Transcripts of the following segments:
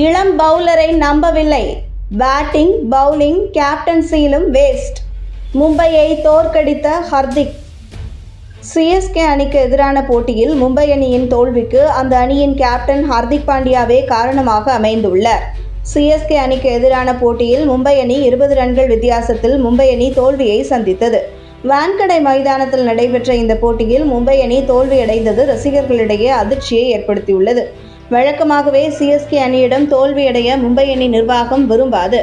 இளம் பவுலரை நம்பவில்லை. பேட்டிங் பவுலிங் கேப்டன்சியிலும் வேஸ்ட். மும்பையை தோற்கடித்த ஹர்திக். சிஎஸ்கே அணிக்கு எதிரான போட்டியில் மும்பை அணியின் தோல்விக்கு அந்த அணியின் கேப்டன் ஹர்திக் பாண்டியாவே காரணமாக அமைந்துள்ளார். சிஎஸ்கே அணிக்கு எதிரான போட்டியில் மும்பை அணி இருபது ரன்கள் வித்தியாசத்தில் மும்பை அணி தோல்வியை சந்தித்தது. வான்கடை மைதானத்தில் நடைபெற்ற இந்த போட்டியில் மும்பை அணி தோல்வியடைந்தது. ரசிகர்களிடையே அதிர்ச்சியை ஏற்படுத்தியுள்ளது. வழக்கமாகவே சிஎஸ்கே அணியிடம் தோல்வியடைய மும்பை அணி நிர்வாகம் விரும்பாது.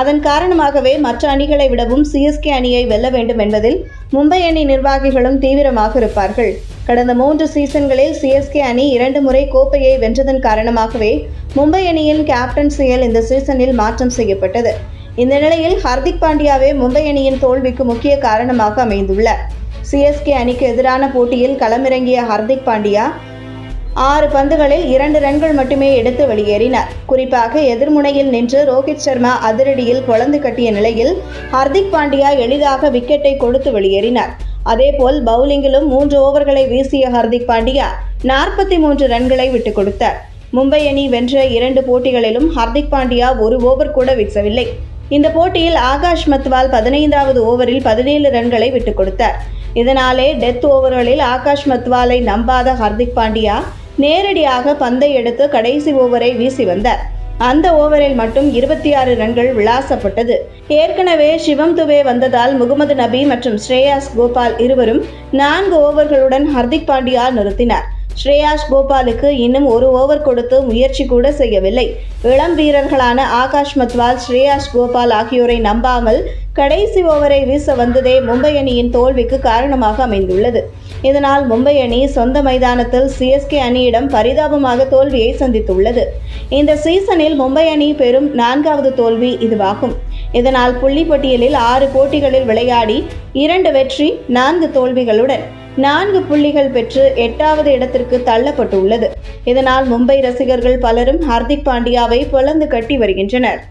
அதன் காரணமாகவே மற்ற அணிகளை விடவும் சிஎஸ்கே அணியை வெல்ல வேண்டும் என்பதில் மும்பை அணி நிர்வாகிகளும் தீவிரமாக இருப்பார்கள். கடந்த மூன்று சீசன்களில் சிஎஸ்கே அணி இரண்டு முறை கோப்பையை வென்றதன் காரணமாகவே மும்பை அணியின் கேப்டன் செயல் இந்த சீசனில் மாற்றம் செய்யப்பட்டது. இந்த நிலையில் ஹர்திக் பாண்டியாவே மும்பை அணியின் தோல்விக்கு முக்கிய காரணமாக அமைந்துள்ளார் சிஎஸ்கே அணிக்கு எதிரான போட்டியில் களமிறங்கிய ஹர்திக் பாண்டியா ஆறு பந்துகளில் இரண்டு ரன்கள் மட்டுமே எடுத்து வெளியேறினார். குறிப்பாக எதிர்முனையில் நின்று ரோஹித் சர்மா அதிரடியில் குழந்து கட்டிய நிலையில் ஹர்திக் பாண்டியா எளிதாக விக்கெட்டை கொடுத்து வெளியேறினார். அதேபோல் பவுலிங்கிலும் மூன்று ஓவர்களை வீசிய ஹர்திக் பாண்டியா நாற்பத்தி மூன்று ரன்களை விட்டுக் கொடுத்தார். மும்பை அணி வென்ற இரண்டு போட்டிகளிலும் ஹர்திக் பாண்டியா ஒரு ஓவர் கூட வீசவில்லை. இந்த போட்டியில் ஆகாஷ் மத்வால் பதினைந்தாவது ஓவரில் பதினேழு ரன்களை விட்டுக் கொடுத்தார். இதனாலே டெத் ஓவர்களில் ஆகாஷ் மத்வாலை நம்பாத ஹர்திக் பாண்டியா நேரடியாக பந்தை எடுத்து கடைசி ஓவரை வீசி வந்தார். அந்த ஓவரில் மட்டும் இருபத்தி ஆறு ரன்கள் விளாசப்பட்டது. ஏற்கனவே சிவம் துபே வந்ததால் முகமது நபி மற்றும் ஸ்ரேயாஸ் கோபால் இருவரும் நான்கு ஓவர்களுடன் ஹர்திக் பாண்டியா நிறுத்தினார். ஸ்ரேயாஸ் கோபாலுக்கு இன்னும் ஒரு ஓவர் கொடுத்து முயற்சி கூட செய்யவில்லை. இளம் வீரர்களான ஆகாஷ் மத்வால் ஸ்ரேயாஸ் கோபால் ஆகியோரை நம்பாமல் கடைசி ஓவரை வீச வந்ததே மும்பை அணியின் தோல்விக்கு காரணமாக அமைந்துள்ளது. இதனால் மும்பை அணி சொந்த மைதானத்தில் சிஎஸ்கே அணியிடம் பரிதாபமாக தோல்வியை சந்தித்துள்ளது. இந்த சீசனில் மும்பை அணி பெறும் நான்காவது தோல்வி இதுவாகும். இதனால் புள்ளிப்பட்டியலில் ஆறு போட்டிகளில் விளையாடி இரண்டு வெற்றி நான்கு தோல்விகளுடன் நான்கு புள்ளிகள் பெற்று எட்டாவது இடத்திற்கு தள்ளப்பட்டுள்ளது. இதனால் மும்பை ரசிகர்கள் பலரும் ஹர்திக் பாண்டியாவை பொலந்து கட்டி வருகின்றனர்.